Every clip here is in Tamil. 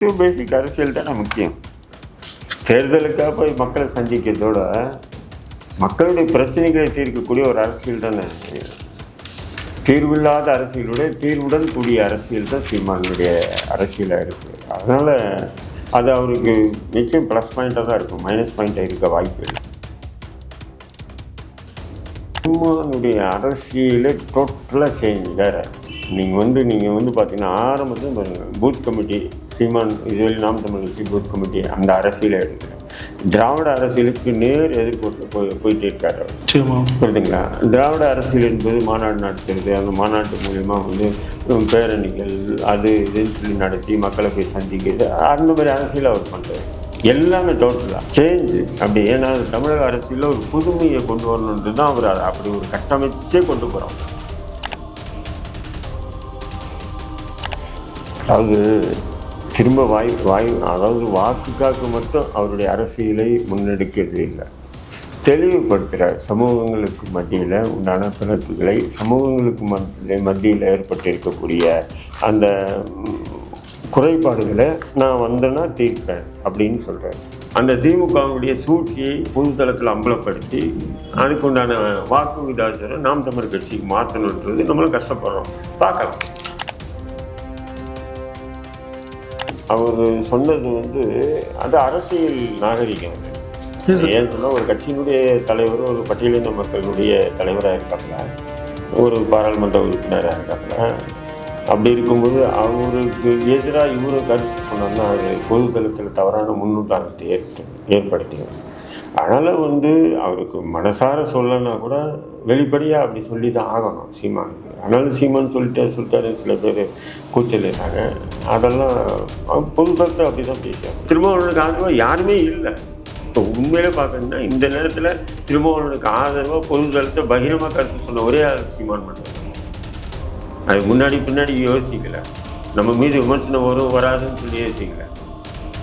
பேசிக் அரசியல் தானே முக்கியம். தேர்தலுக்காக போய் மக்களை சந்திக்கிறதோட மக்களுடைய பிரச்சனைகளை தீர்க்கக்கூடிய ஒரு அரசியல் தானே. தீர்வில்லாத அரசியலுடைய தீர்வுடன் கூடிய அரசியல் தான் சீமானுடைய அரசியலாக இருக்குது அதனால் அது அவருக்கு நிச்சயம் ப்ளஸ் பாயிண்ட்டாக தான் இருக்கும். மைனஸ் பாயிண்ட்டாக இருக்க வாய்ப்பு இல்லை. சீமானுடைய அரசியலே டோட்டலாக சேஞ்ச் வேறு. நீங்கள் வந்து நீங்கள் வந்து பார்த்தீங்கன்னா ஆரம்பத்தில் பாருங்கள் பூத் கமிட்டி சீமான் இதுவரை நாம் தமிழ் பூத் கமிட்டி அந்த அரசியலை எடுக்கல திராவிட அரசியலுக்கு நேர் எதிர்ப்பு போய் போயிட்டே இருக்காரு புரியுதுங்களா? திராவிட அரசியல் என்பது மாநாடு நடத்துறது. அந்த மாநாட்டு மூலியமாக வந்து பேரணிகள் அது இதுன்னு சொல்லி நடத்தி மக்களை போய் சந்திக்கிறது. அந்த மாதிரி அரசியல் அவர் பண்ணுறாரு எல்லாமே டோட்டலாக சேஞ்சு அப்படி. ஏன்னா தமிழக அரசியலில் ஒரு புதுமையை கொண்டு வரணுன்றது தான் அவர் அதை அப்படி ஒரு கட்டமைச்சே கொண்டு போகிறோம் அதாவது திரும்ப வாய் வாய் அதாவது வாக்குக்காக மட்டும் அவருடைய அரசியலை முன்னெடுக்கிறது இல்லை. தெளிவுபடுத்துகிறார் சமூகங்களுக்கு மத்தியில் உண்டான பிறப்புகளை சமூகங்களுக்கு மத்தியில் மத்தியில் ஏற்பட்டிருக்கக்கூடிய அந்த குறைபாடுகளை நான் வந்தேன்னா தீர்ப்பேன் அப்படின்னு சொல்கிறேன் அந்த திமுகவுடைய சூழ்ச்சியை பொதுத்தளத்தில் அம்பலப்படுத்தி அதுக்குண்டான வாக்கு விதாச்சாரம் நாம் தமிழ் கட்சிக்கு மாற்றணுன்றது நம்மளும் கஷ்டப்படுறோம். பார்க்கலாம். அவர் சொன்னது வந்து அது அரசியல் நாகரிகம் அது Yes, sir. ஏன் சொன்னால் ஒரு கட்சியினுடைய தலைவர் ஒரு பட்டியலின மக்களுடைய தலைவராக இருக்காப்புல ஒரு பாராளுமன்ற உறுப்பினராக இருக்காப்புல அப்படி இருக்கும்போது அவருக்கு எதிராக இவரு கருத்து சொன்னோம்னா அது பொதுத்தளத்தில் தவறான முன்னுதாரணத்தை ஏற்படுத்திடும் அதனால் வந்து அவருக்கு மனசார சொல்லனா கூட வெளிப்படையாக அப்படி சொல்லி தான் ஆகணும் சீமானுக்கு. அதனால சீமான் சொல்லிட்டே சொல்லிட்டாரு சில பேர் கூச்சலிடுறாங்க. அதெல்லாம் அவ- அப்படி தான் பேசுவாங்க திருமாவளவனுக்கு ஆதரவாக யாருமே இல்லை. இப்போ உண்மையிலே பார்க்கணும்னா இந்த நேரத்தில் திருமாவளவனுக்கு ஆதரவாக பொதுத்தளத்தை பகிரமாக கருத்து சொன்ன ஒரே ஆள் சீமான் மட்டும். அது முன்னாடி பின்னாடி யோசிக்கல. நம்ம மீது விமர்சனம் வரும் வராதுன்னு சொல்லி யோசிக்கல.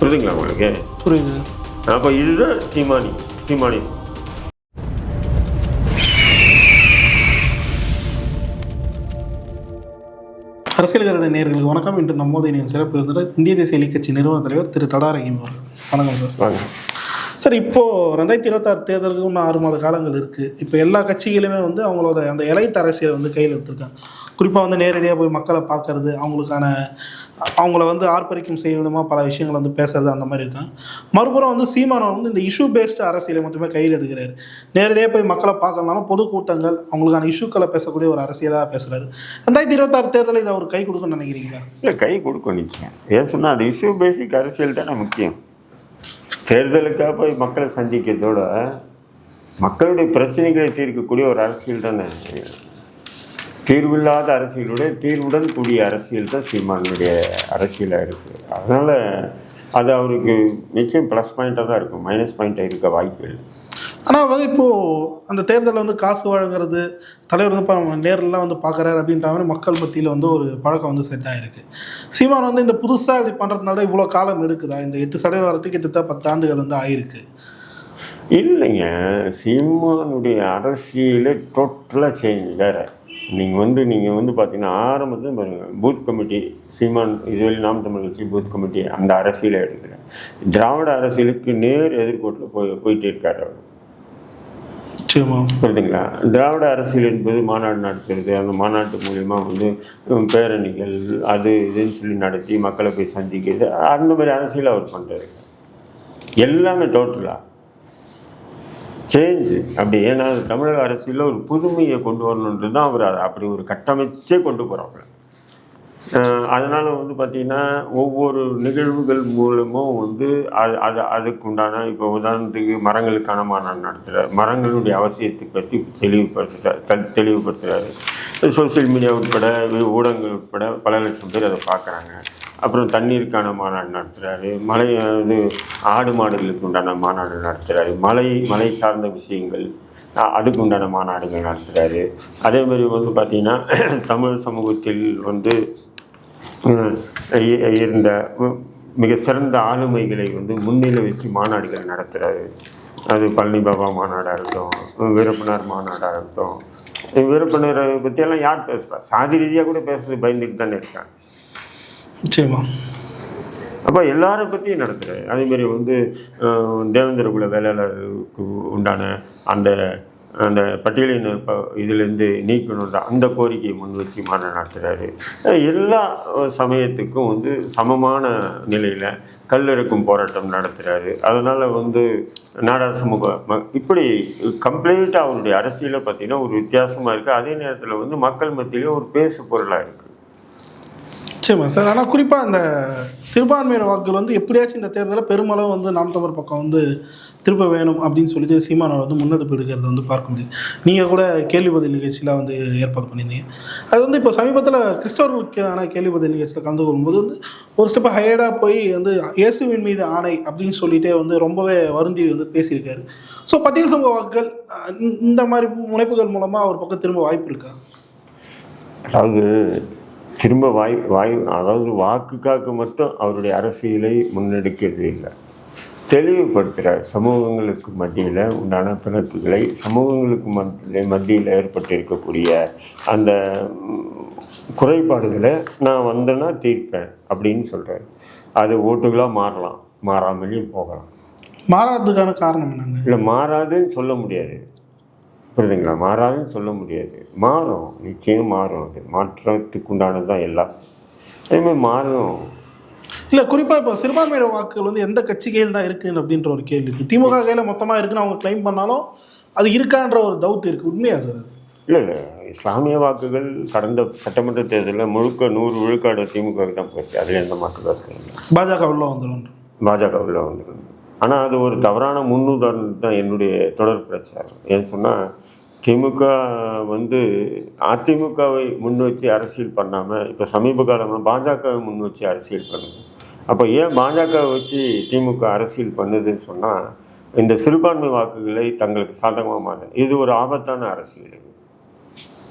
புரியுதுங்களா உங்களுக்கு? புரியுது. அப்போ இதுதான் சீமானி சீமானி. அரசியல் கருத நேர்களுக்கு வணக்கம். இன்று நம்மோது இணைய சிறப்பு விருந்தினர் இந்திய தேசிய இலக்கிய கட்சி நிறுவன தலைவர் திரு தடா ரஹீம் அவர்கள். வணக்கம் சார். சார் இப்போது ரெண்டாயிரத்தி இருபத்தாறு தேர்தலுக்கு இன்னும் ஆறு மாத காலங்கள் இருக்குது இப்போ எல்லா கட்சிகளுமே வந்து அவங்களோட அந்த இலைத்த அரசியலை வந்து கையில் எடுத்திருக்காங்க. குறிப்பாக வந்து நேரடியாக போய் மக்களை பார்க்கறது அவங்களுக்கான அவங்கள வந்து ஆர்ப்பரிக்கும் செய்யும் விதமாக பல விஷயங்கள் வந்து பேசுறது அந்த மாதிரி இருக்கும் மறுபுறம் வந்து சீமானவர் வந்து இந்த இஷ்யூ பேஸ்டு அரசியலை மட்டுமே கையில் எடுக்கிறாரு. நேரடியாக போய் மக்களை பார்க்கலனாலும் பொதுக்கூட்டங்கள் அவங்களுக்கான இஷ்யூக்களை பேசக்கூடிய ஒரு அரசியலாக பேசுகிறாரு ரெண்டாயிரத்தி இருபத்தாறு தேர்தலில் இதை அவர் கை கொடுக்குன்னு நினைக்கிறீங்களா? இல்லை கை கொடுக்கும் நிச்சயம். ஏன் சொன்னால் அது இஷ்யூ பேசிக் அரசியல் தானே முக்கியம். தேர்தலுக்காக போய் மக்களை சந்திக்கிறதோட மக்களுடைய பிரச்சனைகளை தீர்க்கக்கூடிய ஒரு அரசியல் தானே. தீர்வில்லாத அரசியலோட தீர்வுடன் கூடிய அரசியல் தான் சீமானுடைய அரசியலாக இருக்குது அதனால் அது அவருக்கு நிச்சயம் ப்ளஸ் பாயிண்ட்டாக தான் இருக்கும். மைனஸ் பாயிண்ட்டாக இருக்க வாய்ப்பு இல்லை ஆனால் வந்து இப்போது அந்த தேர்தலில் வந்து காசு வழங்குறது தலைவர் வந்து இப்போ நேரில்லாம் வந்து பார்க்குறாரு அப்படின்ற மாதிரி மக்கள் மத்தியில் வந்து ஒரு பழக்கம் வந்து செட் ஆகிருக்கு சீமான் வந்து இந்த புதுசாக இப்படி பண்ணுறதுனால தான் இவ்வளோ காலம் எடுக்குதா? இந்த எட்டு சதவீதம் வரத்துக்கு கிட்டத்தட்ட பத்து ஆண்டுகள் வந்து ஆயிருக்கு. இல்லைங்க. சீமானுடைய அரசியலே டோட்டலாக சேஞ்ச் வேறு. நீங்கள் வந்து நீங்கள் வந்து பார்த்தீங்கன்னா ஆரம்பத்தில் பாருங்கள் பூத் கமிட்டி சீமான் இதுவரை நாம் தமிழ் கட்சி பூத் கமிட்டி அந்த அரசியலை எடுக்கல. திராவிட அரசியலுக்கு நேர் எதிர்கோட்டில் போய் போயிட்டே இருக்காரு அவர். புரியுதுங்களா? திராவிட அரசியல் என்பது மாநாடு நடத்துறது அந்த மாநாட்டு மூலியமா வந்து பேரணிகள் அது இதுன்னு சொல்லி நடத்தி மக்களை போய் சந்திக்கிறது அந்த மாதிரி அரசியல் அவர் பண்ணுறாரு எல்லாமே டோட்டலாக சேஞ்சு அப்படி ஏன்னா தமிழக அரசியலில் ஒரு புதுமையை கொண்டு வரணுன்றது தான் அவர் அதை அப்படி ஒரு கட்டமைச்சே கொண்டு போகிறாங்க அதனால் வந்து பார்த்திங்கன்னா ஒவ்வொரு நிகழ்வுகள் மூலமும் வந்து அது அது அதுக்குண்டான இப்போ உதாரணத்துக்கு மரங்களுக்கான மாநாடு நடத்துகிறார் மரங்களுடைய அவசியத்தை பற்றி தெளிவுபடுத்துகிறார் தெளிவுபடுத்துகிறாரு சோஷியல் மீடியா உட்பட ஊடகங்கள் உட்பட பல லட்சம் பேர் அதை பார்க்குறாங்க. அப்புறம் தண்ணீருக்கான மாநாடு நடத்துகிறாரு மலை இது ஆடு மாடுகளுக்கு உண்டான மாநாடு நடத்துகிறாரு மலை மலை சார்ந்த விஷயங்கள் அதுக்கு உண்டான மாநாடுகள் நடத்துகிறாரு அதே மாதிரி வந்து பார்த்திங்கன்னா தமிழ் சமூகத்தில் வந்து இருந்த மிக சிறந்த ஆளுமைகளை வந்து முன்னிலை வச்சு மாநாடுகள் நடத்துகிறாரு அது பழனி பாபா மாநாடாக இருக்கட்டும் வீரப்பனார் மாநாடாக இருக்கட்டும் வீரப்பனரை பற்றியெல்லாம் யார் பேசுகிறா சாதி ரீதியாக கூட பேசுறது பயந்துட்டு தானே இருக்காங்க. நிச்சயமா. அப்போ எல்லாரை பற்றியும் நடத்துகிறார் அதேமாரி வந்து தேவேந்திர குல வேளாளருக்கு உண்டான அந்த அந்த பட்டியலின் இப்போ இதிலேருந்து நீக்கணுன்ற அந்த கோரிக்கையை முன் வச்சு மாநாடு நடத்துகிறாரு எல்லா சமயத்துக்கும் வந்து சமமான நிலையில் கல்லிறக்கும் போராட்டம் நடத்துகிறாரு அதனால் வந்து நாடார் சமூக ம- இப்படி கம்ப்ளீட்டாக அவருடைய அரசியலை பார்த்தீங்கன்னா ஒரு வித்தியாசமாக இருக்குது அதே நேரத்தில் வந்து மக்கள் மத்தியிலே ஒரு பேசு பொருளாக இருக்குது நிச்சயமா சார். ஆனால் குறிப்பாக இந்த சிறுபான்மையின வாக்குகள் வந்து எப்படியாச்சும் இந்த தேர்தலில் பெருமளவு வந்து நாம் தமிழ் பக்கம் வந்து திருப்ப வேணும் அப்படின்னு சொல்லிட்டு சீமானவர் வந்து முன்னெடுப்பு எடுக்கிறத வந்து பார்க்க முடியுது. நீங்கள் கூட கேள்வி பதில் நிகழ்ச்சியில் வந்து ஏற்பாடு பண்ணியிருந்தீங்க. அது வந்து இப்போ சமீபத்தில் கிறிஸ்தவர்களுக்கான கேள்வி பதில் நிகழ்ச்சியில் கலந்து கொள்ளும்போது வந்து ஒரு ஸ்டெப் ஹையர்டாக போய் வந்து இயேசுவின் மீது ஆணை அப்படின்னு சொல்லிட்டே வந்து ரொம்பவே வருந்தி வந்து பேசியிருக்காரு. ஸோ பட்டியல் சமூக வாக்குகள் இந்த- இந்த மாதிரி முனைப்புகள் மூலமாக அவர் பக்கம் திரும்ப வாய்ப்பு இருக்கா? அதாவது திரும்ப வாய் வாய் அதாவது வாக்குக்காக மட்டும் அவருடைய அரசியலை முன்னெடுக்கிறது இல்லை. தெளிவுபடுத்துகிறார் சமூகங்களுக்கு மத்தியில் உண்டான பிணக்குகளை சமூகங்களுக்கு மத்தியில் மத்தியில் ஏற்பட்டு இருக்கக்கூடிய அந்த குறைபாடுகளை நான் வந்தேன்னா தீர்ப்பேன் அப்படின்னு சொல்கிறார் அது ஓட்டுகளாக மாறலாம். மாறாமலேயும் போகலாம். மாறாததுக்கான காரணம் என்னென்ன இல்லை மாறாதுன்னு சொல்ல முடியாது. புரியுதுங்களா? மாறாதுன்னு சொல்ல முடியாது. மாறும். நிச்சயம் மாறும் அது. மாற்றத்துக்கு உண்டானது தான் எல்லாம் அதேமாதிரி மாறும். இல்லை குறிப்பாக இப்போ சிறுபான்மையினர் வாக்குகள் வந்து எந்த கட்சி கையில் தான் இருக்குது அப்படின்ற ஒரு கேள்வி இருக்குது திமுக கையில் மொத்தமாக இருக்குன்னு அவங்க க்ளைம் பண்ணாலும் அது இருக்கான்ற ஒரு டவுட் இருக்குது உண்மையா சார் அது? இல்லை இல்லை. இஸ்லாமிய வாக்குகள் கடந்த சட்டமன்ற தேர்தலில் முழுக்க நூறு விழுக்காடு திமுக தான் போச்சு அதில் எந்த மாற்று கருத்து இல்லை. பாஜக உள்ள வந்துடும் பாஜக உள்ள வந்துருக்கு ஆனால் அது ஒரு தவறான முன்னுதாரணம் தான் என்னுடைய தொடர் பிரச்சாரம். ஏன்னு சொன்னால் திமுக வந்து அதிமுகவை முன் வச்சு அரசியல் பண்ணாமல் இப்போ சமீப காலமாக பாஜகவை முன் வச்சு அரசியல் பண்ணுது. அப்போ ஏன் பாஜகவை வச்சு திமுக அரசியல் பண்ணுதுன்னு சொன்னால் இந்த சிறுபான்மை வாக்குகளை தங்களுக்கு சாதகமாக மாறு இது ஒரு ஆபத்தான அரசியல் இது.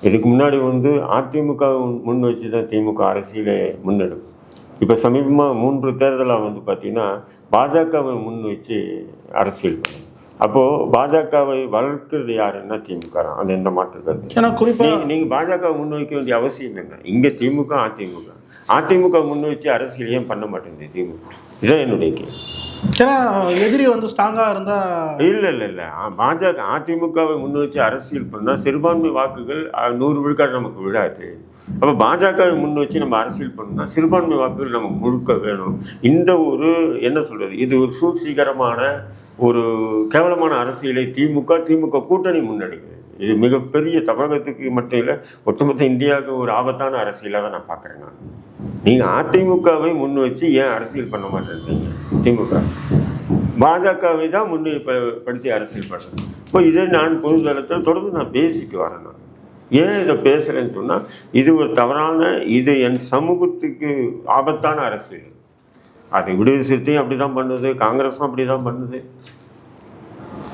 இதுக்கு முன்னாடி வந்து அதிமுக முன் வச்சு தான் திமுக அரசியலை முன்னெடுக்கும். இப்போ சமீபமாக மூன்று தேர்தலாக வந்து பார்த்திங்கன்னா பாஜகவை முன் வச்சு அரசியல் பண்ணும். அப்போது பாஜகவை வளர்க்கிறது யாருன்னா திமுக தான். அது எந்த மாற்று கருத்து? குறிப்பாக நீங்க நீங்க பாஜக முன் வைக்க வேண்டிய அவசியம் என்ன? இங்க திமுக அதிமுக. அதிமுக முன் வச்சு அரசியல் ஏன் பண்ண மாட்டேங்குது திமுக? இதுதான் என்னுடைய கேள்வி. ஏன்னா எதிரி வந்து ஸ்ட்ராங்காக இருந்தால் இல்ல இல்ல இல்ல. பாஜக அதிமுகவை முன் வச்சு அரசியல் பண்ணா சிறுபான்மை வாக்குகள் நூறு விழுக்காடு நமக்கு விழாது. அப்போ பாஜகவை முன் வச்சு நம்ம அரசியல் பண்ணா சிறுபான்மை வாக்குகள் நமக்கு முழுக்க வேணும். இந்த ஒரு என்ன சொல்றது இது ஒரு சூழ்ச்சிகரமான ஒரு கேவலமான அரசியலை திமுக திமுக கூட்டணி முன்னெடுக்குது. இது மிகப்பெரிய தமிழகத்துக்கு மட்டும் இல்லை ஒட்டுமொத்த இந்தியாவுக்கு ஒரு ஆபத்தான அரசியலாக தான் நான் பார்க்குறேன் நான். நீங்கள் அதிமுகவை முன் வச்சு ஏன் அரசியல் பண்ண மாட்டேன்றீங்க? திமுக. பாஜகவை தான் முன்னிலைப்படுத்தி அரசியல் பண்ணுறேன் இப்போ இதை நான் பொதுதளத்தில் தொடர்ந்து நான் பேசிட்டு வரேன் நான். ஏன் இதை பேசுகிறேன்னு சொன்னால் இது ஒரு தவறான இது என் சமூகத்துக்கு ஆபத்தான அரசியல் அது விடுதலை சிறுத்தையும் அப்படி தான் பண்ணுது காங்கிரஸும் அப்படி தான் பண்ணுது.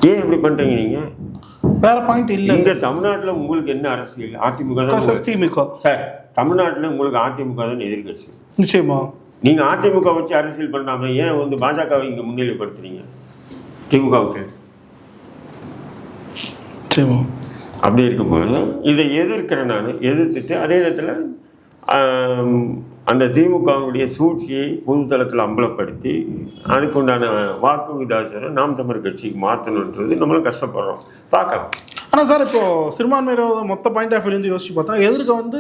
ஏன் இப்படி பண்ணுறீங்க நீங்கள் வேற பாயிண்ட் இல்லை. இங்கே தமிழ்நாட்டில் உங்களுக்கு என்ன அரசியல்? அதிமுக திமுக. சார் தமிழ்நாட்டில் உங்களுக்கு அதிமுக தான் எதிர்கட்சி. நிச்சயமா. நீங்கள் அதிமுக வச்சு அரசியல் பண்ணாம ஏன் வந்து பாஜகவை இங்கே முன்னிலைப்படுத்துறீங்க? திமுகவுக்கு. அப்படி இருக்கும்போது இதை எதிர்க்கிறேன் நான். எதிர்த்துட்டு அதே நேரத்தில் அந்த திமுகவுடைய சூழ்ச்சியை பொதுத்தளத்தில் அம்பலப்படுத்தி அதுக்குண்டான வாக்கு விதாச்சாரம் நாம் தமிழ் கட்சிக்கு மாற்றணுன்றது நம்மளும் கஷ்டப்படுறோம். பார்க்கலாம். ஆனால் சார் இப்போ சிறுபான்மையினர் மொத்த பாயிண்ட் ஆஃப் வியூலேருந்து யோசிச்சு பார்த்தா எதிர்க்க வந்து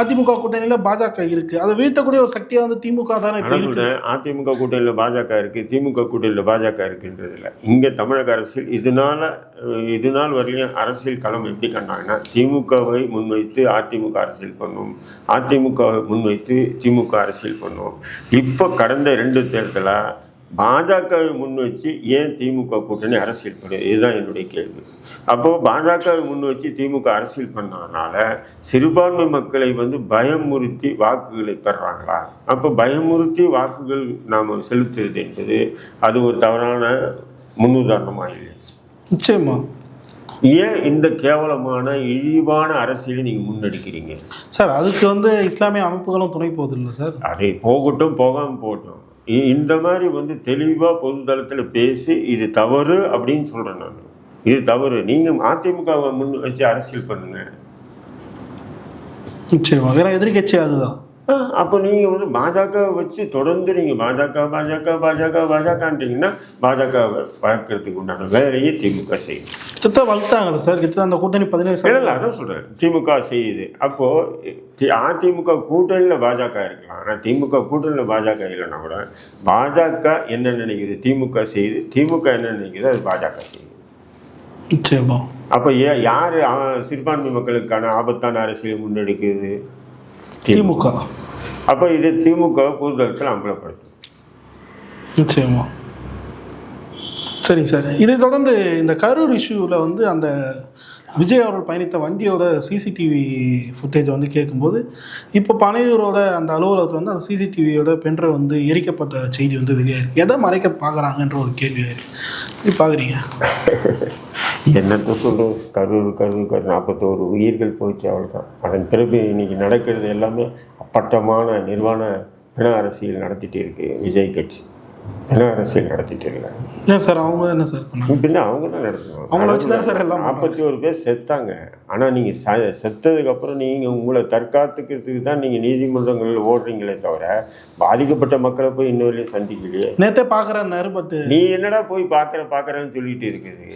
அதிமுக கூட்டணியில் பாஜக இருக்குது அதை வீழ்த்தக்கூடிய ஒரு சக்தியாக வந்து திமுக தானே சொல்றேன். அதிமுக கூட்டணியில் பாஜக இருக்கு திமுக கூட்டணியில் பாஜக இருக்குன்றதில்ல இங்கே தமிழக அரசியல் இதனால இது நாள் வரலையும் அரசியல் களம் எப்படி கண்டாங்கன்னா திமுகவை முன்வைத்து அதிமுக அரசியல் பண்ணும். அதிமுகவை முன்வைத்து திமுக அரசியல் பண்ணும். இப்போ கடந்த ரெண்டு தேர்தலாக பாஜகவை முன் வச்சு ஏன் திமுக கூட்டணி அரசியல் பண்ணுது இதுதான் என்னுடைய கேள்வி. அப்போது பாஜகவை முன் வச்சு திமுக அரசியல் பண்ணதுனால சிறுபான்மை மக்களை வந்து பயமுறுத்தி வாக்குகளை பெறுறாங்களா அப்போ பயமுறுத்தி வாக்குகள் நாம் செலுத்துவது என்பது அது ஒரு தவறான முன்னுதாரணமாக இல்லை நிச்சயமா. ஏன் இந்த கேவலமான இழிவான அரசியலை நீங்கள் முன்னெடுக்கிறீங்க? சார் அதுக்கு வந்து இஸ்லாமிய அமைப்புகளும் துணை போகுதில்ல சார். அதை போகட்டும் போகாமல் போகட்டும். இந்த மாதிரி வந்து தெளிவாக பொதுதளத்தில் பேசி இது தவறு அப்படின்னு சொல்கிறேன் நான். இது தவறு. நீங்கள் அதிமுகவை முன் வச்சு அரசியல் பண்ணுங்க. நிச்சயமாக. ஏன்னா எதிர்கட்சி அதுதான். அப்போ நீங்கள் வந்து பாஜக வச்சு தொடர்ந்து நீங்கள் பாஜக பாஜக பாஜக பாஜகன்றீங்கன்னா பாஜகவை வளர்க்கறதுக்கு உண்டான வேலையை திமுக செய்யும். சித்த வளர்த்தாங்கல்ல சார்? கிட்ட அந்த கூட்டணி பதினேழு இல்லை இல்லை அதான் சொல்கிறேன் திமுக செய்யுது. அப்போது அதிமுக கூட்டணியில் பாஜக இருக்கலாம். ஆனால் திமுக கூட்டணியில் பாஜக இல்லைன்னா கூட பாஜக என்ன நினைக்குது? திமுக செய்யுது. திமுக என்ன நினைக்குது? அது பாஜக செய்யுது. நிச்சயமா. அப்போ ஏ யார் சிறுபான்மை மக்களுக்கான ஆபத்தான அரசியலை முன்னெடுக்குது? திமுக. அப்போ இது திமுக பொதுத்தளத்தில் அம்பலப்படுத்தும் நிச்சயமா. சரிங்க சார். இதை தொடர்ந்து இந்த கரூர் இஷ்யூவில் வந்து அந்த விஜய் அவர்கள் பயணித்த வண்டியோட சிசிடிவி ஃபுட்டேஜ் வந்து கேட்கும்போது இப்போ பனையூரோட அந்த அலுவலகத்தில் வந்து அந்த சிசிடிவியோட பென்ட்ரைவ் வந்து எரிக்கப்பட்ட செய்தி வந்து வெளியாயிருக்கு. எதை மறைக்க பார்க்குறாங்கன்ற ஒரு கேள்வி ஆயிருக்கு பார்க்குறீங்க என்னத்த சொல்கிறது கரூர் கரூர் கரூர். நாற்பத்தோரு உயிர்கள் போச்சு அவ்வளோதான் அதன் பிறகு இன்னைக்கு நடக்கிறது எல்லாமே அப்பட்டமான நிர்வாண பிண அரசியல் நடத்திட்டு இருக்கு விஜய் கட்சி. பிண அரசியல் நடத்திட்டு இருக்காங்க ஏன் சார் அவங்க என்ன சார் பின்ன அவங்க தான் நடத்தணும் அவங்கள வச்சு தானே சார் எல்லாம் நாற்பத்தி ஒரு பேர் செத்தாங்க. ஆனால் நீங்கள் ச செத்ததுக்கப்புறம் நீங்கள் உங்களை தற்காத்துக்கிறதுக்கு தான் நீங்கள் நீதிமன்றங்களில் ஓடுறீங்களே தவிர பாதிக்கப்பட்ட மக்களை போய் இன்ன வரையும் சந்திக்கலையே. நேற்றே பார்க்குறேன்னாரு பட் நீ என்னடா போய் பார்க்குற பார்க்குறேன்னு சொல்லிட்டு இருக்குது?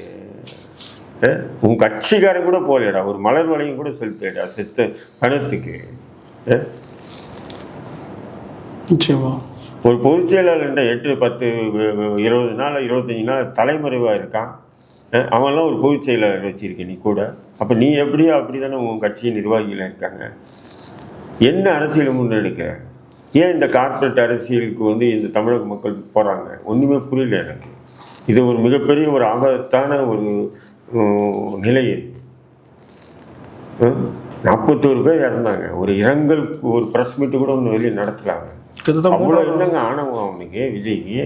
உன் கட்சிக்காரன் கூட போகலடா ஒரு மலர் வளையம் கூட செலுத்தேடா செத்த பணத்துக்கு? நிச்சயமா. ஒரு பொதுச் செயலாளர்கிட்ட எட்டு பத்து இருபது நாள் இருபத்தஞ்சி நாள் தலைமறைவாக இருக்கான்? அவன்லாம் ஒரு பொதுச் செயலாளர் வச்சிருக்க நீ கூட. அப்போ நீ எப்படியோ அப்படி தானே உன் கட்சி நிர்வாகிகள் இருக்காங்க. என்ன அரசியல் முன்னெடுக்க ஏன் இந்த கார்ப்பரேட் அரசியலுக்கு வந்து இந்த தமிழக மக்கள் போகிறாங்க ஒன்றுமே புரியல எனக்கு. இது ஒரு மிகப்பெரிய ஒரு ஆபத்தான ஒரு உம், நிலை இது நாற்பத்தோரு பேர் இறந்தாங்க. ஒரு இரங்கல் ஒரு ப்ரெஸ் மீட்டு கூட ஒன்று வெளியே நடத்துகிறாங்க அவ்வளோ என்னங்க ஆணவம் அவனுக்கு விஜய்க்கு?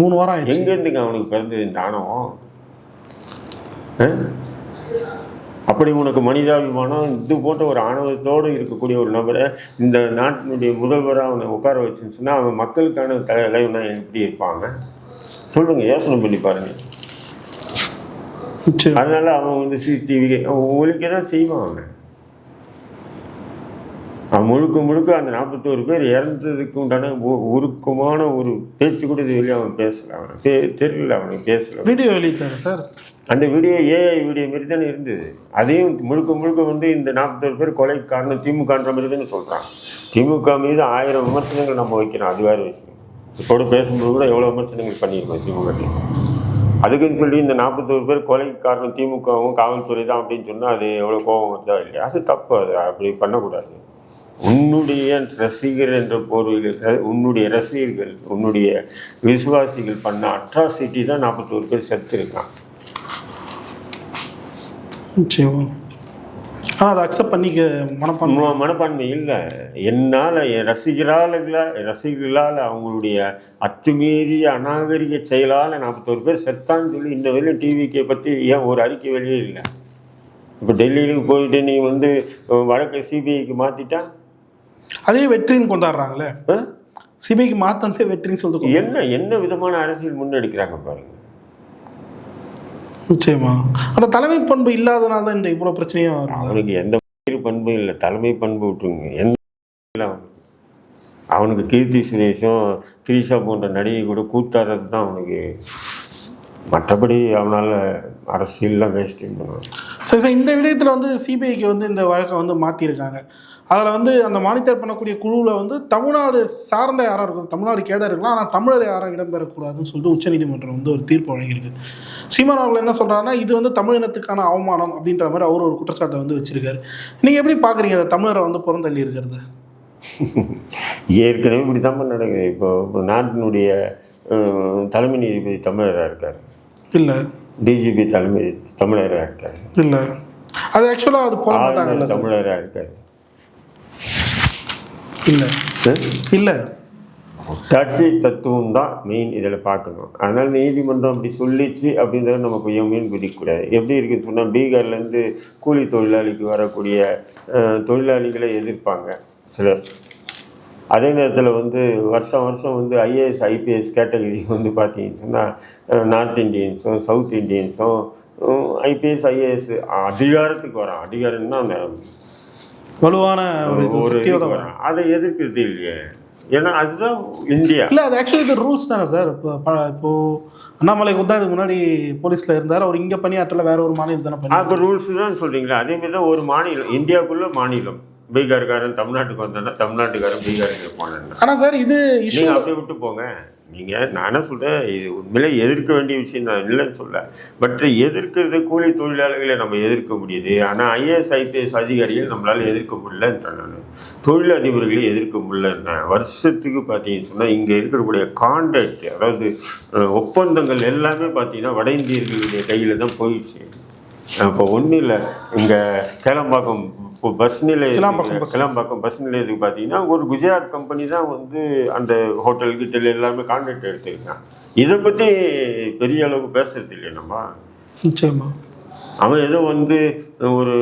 மூணு வாரம் எங்கேருந்துங்க அவனுக்கு பிறந்தது இந்த ஆணவம்? அப்படி உனக்கு மனிதாபிமானம் இது போன்ற ஒரு ஆணவத்தோடு இருக்கக்கூடிய ஒரு நபரை இந்த நாட்டினுடைய முதல்வராக அவனை உட்கார வச்சுன்னு சொன்னால் அவன் மக்களுக்கான தலைவனா எப்படி இருப்பாங்க? சொல்லுங்க யோசனை பண்ணி பாருங்க. நிச்சயம் அதனால அவன் வந்து சிசிடிவி ஒழிக்க தான் செய்வான் அவன் அவன் முழுக்க முழுக்க அந்த நாற்பத்தோரு பேர் இறந்ததுக்கு உண்டான உருக்கமான ஒரு பேச்சு கூட இது வெளியே அவன் பேசல. அவன் தெரியல அவனுக்கு பேசல. வீடியோ வெளியிட்டாரு சார். அந்த வீடியோ ஏஐ வீடியோ மாரி தானே இருந்தது. அதையும் முழுக்க முழுக்க வந்து இந்த நாற்பத்தோரு பேர் கொலைக்கு காரணம் திமுகன்ற மாதிரி தானே சொல்கிறான் திமுக மீது ஆயிரம் விமர்சனங்கள் நம்ம வைக்கிறோம் அது வேறு விஷயம். இப்போட பேசும்போது கூட எவ்வளோ விமர்சனங்கள் பண்ணியிருக்கோம் திமுக. அதுக்குன்னு சொல்லி இந்த நாற்பத்தோரு பேர் கொலைக்கு காரணம் திமுகவும் காவல்துறை தான் அப்படின்னு சொன்னால் அது எவ்வளோ கோபம் வருதா இல்லையா? அது தப்பு. அது அப்படி பண்ணக்கூடாது. உன்னுடைய ரசிகர் என்ற போர்வையில் உன்னுடைய ரசிகர்கள் உன்னுடைய விசுவாசிகள் பண்ண அட்ராசிட்டி தான் நாற்பத்தோரு பேர் செத்துருக்கான் சரி ஆனால் அதை அக்செப்ட் பண்ணிக்க மனப்பான்மை. மனப்பான்மை இல்லை. என்னால் என் ரசிகரால் என் ரசிகர்களால் அவங்களுடைய அத்துமீறிய அநாகரிக செயலால் நாற்பத்தோரு பேர் செத்தான்னு சொல்லி இந்த வெளியும் டிவிக்கை பற்றி ஏன் ஒரு அறிக்கை வெளியே இல்லை? இப்போ டெல்லியிலுக்கு போயிட்டு நீ வந்து வழக்கை சிபிஐக்கு மாற்றிட்டா அதே வெற்றின்னு கொண்டாடுறாங்களே சிபிஐக்கு மாத்தந்தே வெற்றின்னு சொல்லிட்டு என்ன என்ன விதமான அரசியல் முன்னெடுக்கிறாங்க பாருங்க. நிச்சயமா. அந்த தலைமை பண்பு இல்லாதனால தான் இந்த இவ்வளோ பிரச்சனையும் வருது. அவனுக்கு எந்த பண்பும் இல்லை. தலைமை பண்பு விட்டுருங்க. எந்த அவனுக்கு கீர்த்தி சுரேஷும் திரிஷா போன்ற நடிகை கூட கூத்தாடுறது தான் அவனுக்கு. மற்றபடி அவனால் அரசியல்லாம் வேஸ்ட் பண்ணுவான். சரி சார். இந்த விடயத்தில் வந்து சிபிஐக்கு வந்து இந்த வழக்கை வந்து மாற்றிருக்காங்க அதில் வந்து அந்த மானிட்டர் பண்ணக்கூடிய குழுவில் வந்து தமிழ்நாடு சார்ந்த யாராக இருக்கும். தமிழ்நாடு கேட இருக்கலாம். ஆனால் தமிழர் யாரும் இடம்பெறக்கூடாதுன்னு சொல்லிட்டு உச்சநீதிமன்றம் வந்து ஒரு தீர்ப்பு வழங்கியிருக்கு. சீமான் அவர்கள் என்ன சொல்கிறாருன்னா இது வந்து தமிழ் இனத்துக்கான அவமானம் அப்படின்ற மாதிரி அவர் ஒரு குற்றச்சாட்டை வந்து வச்சிருக்காரு. நீங்கள் எப்படி பார்க்குறீங்க அதை தமிழரை வந்து புறந்தள்ளி இருக்கிறது? ஏற்கனவே இப்படி தான் நடக்குது இப்போ நாட்டினுடைய தலைமை நீதிபதி தமிழராக இருக்கார். இல்லை. டிஜிபி தலைமை தமிழராக இருக்கார். இல்லை. அது ஆக்சுவலாக அது போட மாட்டாங்கல்ல தமிழராக இருக்கார். இல்லை. இல்லை. கட்சி தத்துவம் தான் மெயின் இதில் பார்க்கணும். அதனால் நீதிமன்றம் அப்படி சொல்லிச்சு அப்படின்றத நம்ம கொஞ்சம் மீன் குதிக்கக்கூடாது எப்படி இருக்குன்னு சொன்னால் பீகார்லேருந்து கூலி தொழிலாளிக்கு வரக்கூடிய தொழிலாளிகளை எதிர்ப்பாங்க சிலர். அதே நேரத்தில் வந்து வருஷம் வருஷம் வந்து ஐஏஎஸ் ஐபிஎஸ் கேட்டகரி வந்து பார்த்தீங்கன்னு சொன்னால் நார்த் இந்தியன்ஸும் சவுத் இந்தியன்ஸும் ஐபிஎஸ் ஐஏஎஸ் அதிகாரத்துக்கு வரான் அதிகாரம்னா அந்த வலுவான ஒரு ஒரு. அதை எதிர்க்கிறது இல்லையே. ஏன்னா அதுதான் இந்தியா. இல்லை அது ஆக்சுவலி இது ரூல்ஸ் தானே சார் இப்போ இப்போ அண்ணாமலை கூட இதுக்கு முன்னாடி போலீஸில் இருந்தார். அவர் இங்கே பணியாற்றல வேற ஒரு மாநிலம் தானே அப்போ ரூல்ஸ் தான் சொல்றீங்களா. அதே மாதிரி தான் ஒரு மாநிலம் இந்தியாவுக்குள்ள மாநிலம். பீகார்காரன் தமிழ்நாட்டுக்கு வந்தானா தமிழ்நாட்டுக்காரன் பீகாருக்கு போனேன் ஆனால் சார் இது இஷ்யூ நீங்க அப்படியே விட்டு போங்க. நீங்கள் நான் சொல்கிறேன் இது உண்மையிலே எதிர்க்க வேண்டிய விஷயம் நான் இல்லைன்னு சொல்ல. பட் எதிர்க்கிறது கூலி தொழிலாளர்களை நம்ம எதிர்க்க முடியுது. ஆனால் ஐஏஎஸ் ஐபிஎஸ் அதிகாரிகள் நம்மளால் எதிர்க்க முடியலன்றேன் நான். தொழில் அதிபர்களை எதிர்க்க முடியலன்றேன் வருஷத்துக்கு பார்த்தீங்கன்னு சொன்னால் இங்கே இருக்கக்கூடிய கான்ட்ராக்ட் அதாவது ஒப்பந்தங்கள் எல்லாமே பார்த்தீங்கன்னா வட இந்தியர்களுடைய கையில் தான் போயிடுச்சு. இப்போ ஒன்றும் இல்லை இங்கே கேளம்பாக்கம் இப்போ பஸ் நிலையம் கிளாம்பாக்கம். கிளாம்பாக்கம் பஸ் நிலையத்துக்கு பார்த்தீங்கன்னா ஒரு குஜராத் கம்பெனி தான் வந்து அந்த ஹோட்டல் கிட்டல் எல்லாமே கான்ட்ராக்ட் எடுத்திருக்கான் இதை பற்றி பெரிய அளவுக்கு பேசுறது இல்லை நம்ம. நிச்சயமா. அவன் ஏதோ வந்து ஒரு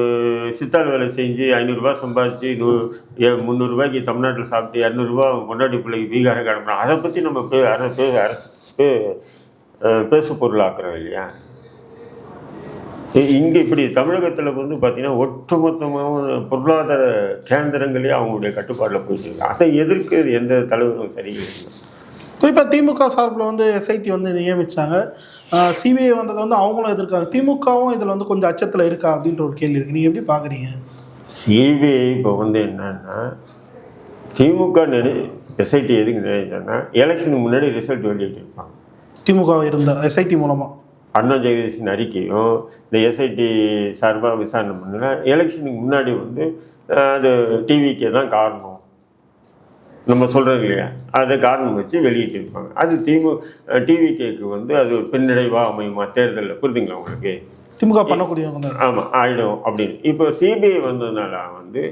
சித்தாள் வேலை செஞ்சு ஐநூறுரூவா சம்பாதிச்சு நூ முந்நூறுரூவாய்க்கு தமிழ்நாட்டில் சாப்பிட்டு இரநூறுபா கொண்டாடி பிள்ளைக்கு பீகாரை கிளம்புறான். அதை பற்றி நம்ம பே அர- பே அரசு பேசு பொருளாக்குறோம் இல்லையா? இங்க இப்படி தமிழகத்தில் வந்து பார்த்தீங்கன்னா ஒட்டுமொத்தமான பொருளாதார கேந்திரங்களே அவங்களுடைய கட்டுப்பாட்டில் போயிட்டு அதை எதிர்க்க எந்த தலைவரும் சரியில்லை குறிப்பாக திமுக சார்பில் வந்து எஸ்ஐடி வந்து நியமிச்சாங்க. சிபிஐ வந்ததை வந்து அவங்களும் எதிர்க்காங்க. திமுகவும் இதில் வந்து கொஞ்சம் அச்சத்தில் இருக்கா அப்படின்ற ஒரு கேள்வி இருக்கு. நீங்கள் எப்படி பார்க்குறீங்க சிபிஐ இப்போ வந்து என்னன்னா திமுக நினை எஸ்ஐடி எதுக்கு நினைச்சேன்னா எலெக்ஷனுக்கு முன்னாடி ரிசல்ட் வெளியிட்டு இருப்பாங்க திமுக இருந்த எஸ்ஐடி மூலமாக அண்ணா ஜெகதீஷன் அறிக்கையும் இந்த எஸ்ஐடி சார்பாக விசாரணை பண்ணுனா எலெக்ஷனுக்கு முன்னாடி வந்து அது டிவிக்கே தான் காரணம். நம்ம சொல்கிறோம் இல்லையா? அதை காரணம் வச்சு வெளியிட்டு இருப்பாங்க அது திமு டிவிகேக்கு வந்து அது ஒரு பின்னடைவாக அமையுமா? தேர்தலில். புரிதுங்களா உங்களுக்கு? திமுக பண்ணக்கூடியவங்க தான். ஆமாம் ஆயிடும் அப்படின்னு. இப்போ சிபிஐ வந்ததுனால வந்து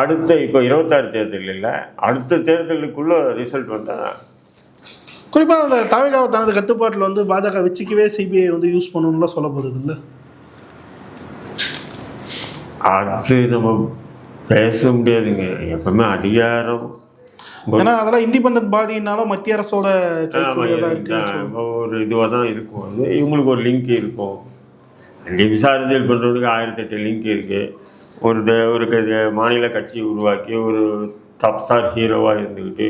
அடுத்த இப்போ இருபத்தாறு தேர்தல் இல்லை. அடுத்த தேர்தலுக்குள்ள ரிசல்ட் வந்தால் குறிப்பாக அந்த தமிழக தனது கட்டுப்பாட்டில் வந்து பாஜக வச்சுக்கவே சிபிஐ வந்து யூஸ் பண்ணணும்லாம் சொல்ல போகுது இல்லை அது நம்ம பேச முடியாதுங்க. எப்பவுமே அதிகாரம். ஏன்னா அதெல்லாம் இண்டிபெண்டன்ட் பாடினாலும் மத்திய அரசோட ஒரு இதுவாக தான் இருக்கும். அது இவங்களுக்கு ஒரு லிங்க் இருக்கும். அங்கே விசாரணைகள் பண்ணுறதுக்கு ஆயிரத்தெட்டு லிங்க் இருக்குது ஒரு ஒரு மாநில கட்சியை உருவாக்கி ஒரு டாப் ஸ்டார் ஹீரோவாக இருந்துக்கிட்டு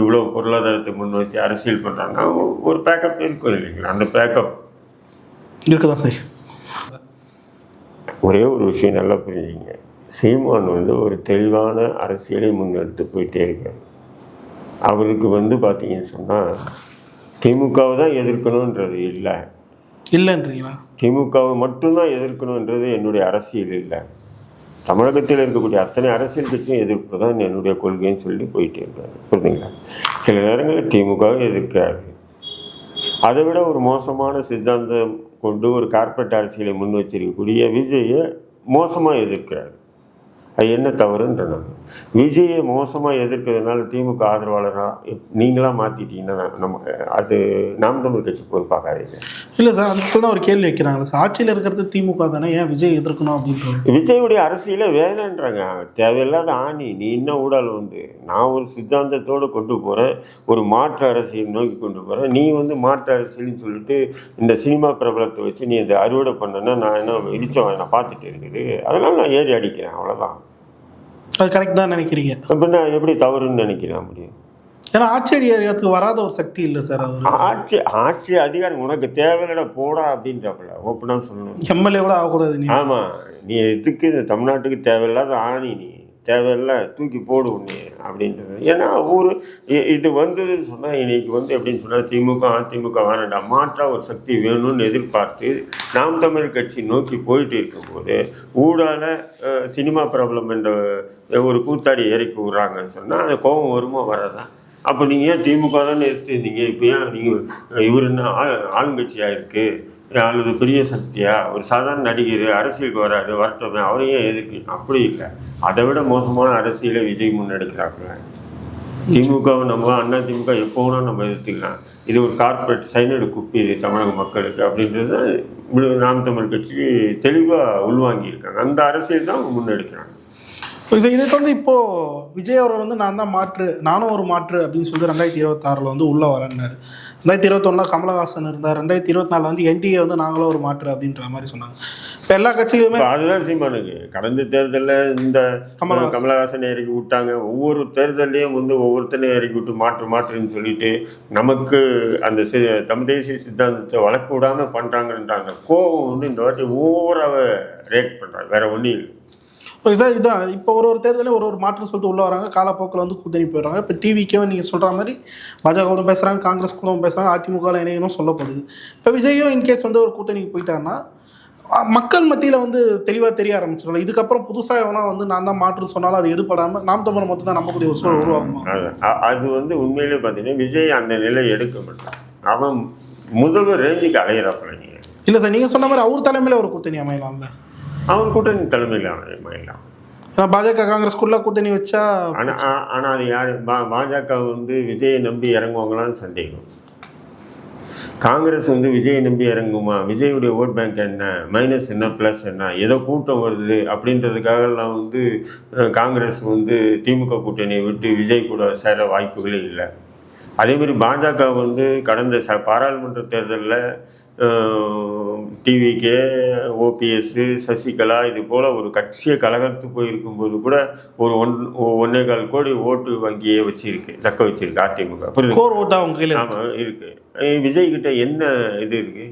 இவ்வளோ பொருளாதாரத்தை முன் வச்சு அரசியல் பண்ணுறாங்கன்னா ஒரு பேக்கப் இருக்கும் இல்லைங்களா? அந்த பேக்கப் இருக்க தான் செய்யும். ஒரே ஒரு விஷயம் நல்லா புரிஞ்சுங்க சீமான் வந்து ஒரு தெளிவான அரசியலை முன்னெடுத்து போயிட்டே இருக்கார். அவருக்கு வந்து பார்த்தீங்கன்னு சொன்னால் திமுகவை தான் எதிர்க்கணுன்றது இல்லை. இல்லைன்றீங்களா? திமுகவை மட்டும்தான் எதிர்க்கணுன்றது என்னுடைய அரசியல் இல்லை. தமிழகத்தில் இருக்கக்கூடிய அத்தனை அரசியல் கட்சியும் எதிர்ப்பு தான் என்னுடைய கொள்கைன்னு சொல்லி போயிட்டே இருக்காரு. புரியுதுங்களா சில நேரங்களில் திமுகவை எதிர்க்காரு அதை விட ஒரு மோசமான சித்தாந்தம் கொண்டு ஒரு கார்பரேட் அரசியலை முன் வச்சிருக்கக்கூடிய விஜயை மோசமாக எதிர்க்கிறார். அது என்ன தவறுன்ற நான் விஜயை மோசமாக எதிர்க்கிறதுனால திமுக ஆதரவாளராக நீங்களாக மாற்றிட்டீங்கன்னா நம்ம அது நாம் தமிழ் கட்சி பொறுப்பாகாதீங்க. இல்லை சார் அதுக்கு தான் ஒரு கேள்வி வைக்கிறாங்களே சார் ஆட்சியில் இருக்கிறது திமுக தானே ஏன் விஜய் எதிர்க்கணும் அப்படின்றது விஜயுடைய அரசியலே வேணான்றாங்க. தேவையில்லாத ஆணி நீ என்ன ஊடால வந்து நான் ஒரு சித்தாந்தத்தோடு கொண்டு போகிறேன் ஒரு மாற்று அரசியல் நோக்கி கொண்டு போகிறேன் நீ வந்து மாற்று அரசியல்னு சொல்லிட்டு இந்த சினிமா பிரபலத்தை வச்சு நீ இதை அறுவடை பண்ணனா நான் என்ன இடிச்சவன் நான் பார்த்துட்டு இருக்குது. அதனால் நான் ஏறி அடிக்கிறேன் அவ்வளோதான் அது கரெக்ட் தான் நினைக்கிறீங்க. நான் எப்படி தவறுன்னு நினைக்கிறேன் முடியும் ஏன்னா ஆட்சி அதிகாரத்துக்கு வராத ஒரு சக்தி இல்லை சார் அவர். ஆட்சி ஆட்சி அதிகாரம் உனக்கு தேவையில்லடா போடா அப்படின்றப்பல. ஓப்பனாக சொல்லணும். எம்எல்ஏ கூட ஆகக்கூடாது நீ. ஆமாம் நீ எதுக்கு இந்த தமிழ்நாட்டுக்கு தேவையில்லாத ஆணி நீ? தேவையில்ல தூக்கி போடு நீ அப்படின்றது. ஏன்னா ஊர் இது வந்ததுன்னு சொன்னால் இன்னைக்கு வந்து எப்படின்னு சொன்னால் திமுக அதிமுக வேணாம் மாற்றாக ஒரு சக்தி வேணும்னு எதிர்பார்த்து நாம் தமிழ் கட்சி நோக்கி போயிட்டு இருக்கும்போது ஊடால சினிமா பிரபலம் என்ற ஒரு கூத்தாடி இறக்கி விட்றாங்கன்னு சொன்னால் அந்த கோபம் வருமா வரதான் அப்போ நீங்கள் ஏன் திமுக தானே எடுத்துருந்தீங்க இப்போ ஏன் நீங்கள் இவர் என்ன ஆள் ஆளுங்கட்சியாக இருக்குது அல்லது பெரிய சக்தியாக ஒரு சாதாரண நடிகர் அரசியலுக்கு வராது வரட்டும் அவரையும் எதுக்கு அப்படி இல்லை. அதை விட மோசமான அரசியலை விஜய் முன்னெடுக்கிறாங்க திமுகவை நம்ம அண்ணா திமுக எப்போ வேணாலும் நம்ம எதிர்த்துக்கலாம். இது ஒரு கார்ப்பரேட் சைனடு குப்பி இது தமிழக மக்களுக்கு அப்படின்றது நாம் தமிழ் கட்சிக்கு தெளிவாக உள்வாங்கியிருக்காங்க. அந்த அரசியல் தான் அவங்க முன்னெடுக்கிறாங்க. இதை வந்து இப்போ விஜய் அவர்கள் வந்து நான் தான் மாற்று நானும் ஒரு மாற்று அப்படின்னு சொல்லி ரெண்டாயிரத்தி இருபத்தாறில் வந்து உள்ளே வரேன்னாரு. ரெண்டாயிரத்தி இருபத்தொன்னில் கமலஹாசன் இருந்தார். ரெண்டாயிரத்தி இருபத்தி நாலில் வந்து என்டிஏ வந்து நாங்களும் ஒரு மாற்று அப்படின்ற மாதிரி சொன்னாங்க. இப்போ எல்லா கட்சிகளுமே அதுதான் சீமானுக்கு கடந்த தேர்தலில் இந்த கமலஹாசன். கமலஹாசனை இறக்கி விட்டாங்க. ஒவ்வொரு தேர்தல்லையும் வந்து ஒவ்வொருத்தனையும் இறக்கி விட்டு மாற்று மாற்றுன்னு சொல்லிட்டு நமக்கு அந்த தமிழ் தேசிய சித்தாந்தத்தை வளர்க்க விடாம பண்றாங்கன்றாங்க. கோபம் வந்து இந்த வாட்டி ஓவராக ரியாக்ட் பண்றாங்க. வேற ஒன்றும் இல்லை. ஓகே சார் இதான். இப்போ ஒரு ஒரு தேர்தலையும் ஒரு ஒரு மாற்றம் சொல்லிட்டு உள்ளே வராங்க. காலப்போக்கில் வந்து கூட்டணி போயிடுறாங்க. இப்போ டிவிக்கே நீங்கள் சொல்கிற மாதிரி பாஜகவும் பேசுகிறாங்க காங்கிரஸ் கூட பேசுகிறாங்க அதிமுக இணையனும் சொல்லப்படுது. இப்போ விஜயும் இன்கேஸ் வந்து ஒரு கூட்டணிக்கு போயிட்டாருன்னா மக்கள் மத்தியில் வந்து தெளிவாக தெரிய ஆரம்பிச்சிடலாம் இதுக்கப்புறம் புதுசாக எவனா வந்து நான் தான் மாற்று சொன்னாலும் அது எடுப்படாமல் நாம் தமிழ் மொத்தம் தான் நம்பக்கூடிய ஒரு சூழல் உருவாகுமா? அது வந்து உண்மையிலே பார்த்தீங்கன்னா விஜய் அந்த நிலை எடுக்க மாட்டான் அவன் முதல்வர் ரேஞ்சுக்கு அலையிறாப்புல நீங்க. இல்லை சார் நீங்கள் சொன்ன மாதிரி அவர் தலைமையில் ஒரு கூட்டணி அமையலாம்ல. அவன் கூட்டணி தலைமையில் ஏன்னா பாஜக காங்கிரஸ்குள்ள கூட்டணி வச்சா ஆனால் ஆனால் அது யார்? பா பாஜக வந்து விஜயை நம்பி இறங்குவாங்களான்னு சந்தேகம். காங்கிரஸ் வந்து விஜயை நம்பி இறங்குமா? விஜயுடைய ஓட் பேங்க் என்ன? மைனஸ் என்ன ப்ளஸ் என்ன? ஏதோ கூட்டம் வருது அப்படின்றதுக்காகலாம் வந்து அஹ், காங்கிரஸ் வந்து திமுக கூட்டணியை விட்டு விஜய் கூட சேர வாய்ப்புகளே இல்லை. அதேமாதிரி பாஜக வந்து கடந்த ச பாராளுமன்ற தேர்தலில் டிவிகே ஓபிஎஸ் சசிகலா இது போல் ஒரு கட்சியை கலகத்து போயிருக்கும்போது கூட ஒரு ஒன் ஒன்னே கால் கோடி ஓட்டு வங்கியை வச்சிருக்கு தக்க வச்சிருக்கு அதிமுக புரியுது? கோர் ஓட்டா அவங்க கையில். ஆமாம் இருக்கு. அஹ் விஜய் கிட்ட என்ன இது இருக்கு?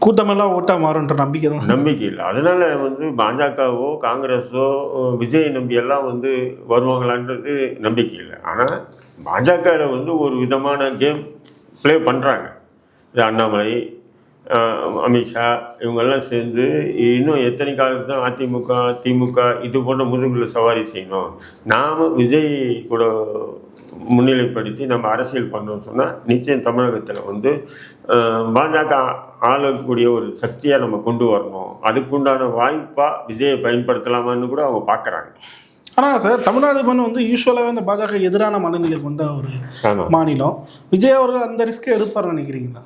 கூட்டமெல்லாம் ஓட்டா மாறுன்ற நம்பிக்கை தான். நம்பிக்கை இல்லை. அதனால வந்து பாஜகவோ காங்கிரஸோ விஜய் நம்பி எல்லாம் வந்து வருவாங்களான்றது நம்பிக்கை இல்லை. ஆனால் பாஜகவில் வந்து ஒரு விதமான கேம் ப்ளே பண்ணுறாங்க இது அண்ணாமலை அமித்ஷா இவங்கெல்லாம் சேர்ந்து இன்னும் எத்தனை காலத்துக்கு தான் அதிமுக திமுக இது போன்ற முதுகில் சவாரி செய்யணும். நாம் விஜய் கூட முன்னிலைப்படுத்தி நம்ம அரசியல் பண்ணோம்னு சொன்னால் நிச்சயம் தமிழகத்தில் வந்து பாஜக ஆளக்கூடிய ஒரு சக்தியாக நம்ம கொண்டு வரணும். அதுக்குண்டான வாய்ப்பாக விஜயை பயன்படுத்தலாமான்னு கூட அவங்க பார்க்குறாங்க ஆனால் சார் தமிழ்நாடு மண் வந்து யூஸ்வலாகவே இந்த பாஜக எதிரான மனநிலை கொண்ட ஒரு மாநிலம். விஜய் அவர்கள் அந்த ரிஸ்க்கை எடுப்பார்னு நினைக்கிறீங்களா?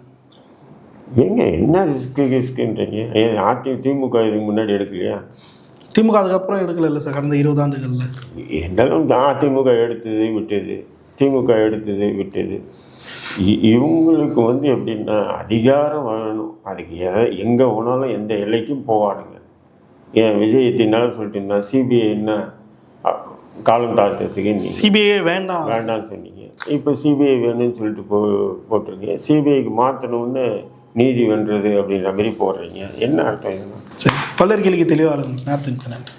ஏங்க என்ன ரிஸ்க்கு ரிஸ்க்குன்றீங்க ஏன் அதி திமுக இதுக்கு முன்னாடி எடுக்கலையா? திமுக அதுக்கப்புறம் எடுக்கல இல்லை சார் கடந்த இருபது ஆண்டுகளில் இருந்தாலும் தான் அதிமுக எடுத்தது விட்டது? திமுக எடுத்தது விட்டது. இவங்களுக்கு வந்து எப்படின்னா அதிகாரம் வேணும் அதுக்கு எ எங்கே போனாலும் எந்த எல்லைக்கும் போவானுங்க ஏன் விஜய் எத்தினால சொல்லிட்டு இருந்தா சிபிஐ என்ன காலம் தாழ்த்தத்துக்கு சிபிஐ வேண்டாம். வேண்டாம்னு சொன்னீங்க. இப்போ சிபிஐ வேணும்னு சொல்லிட்டு போ போட்டிருக்கீங்க. சிபிஐக்கு மாற்றணும்னு நீதி வென்றது அப்படின்ற மாதிரி போடுறீங்க. என்ன அர்த்தம் இதெல்லாம் சரி. சார் பல்லர் கேள்விக்கு தெளிவாக இருக்கும் நேரத்துக்கு நன்றி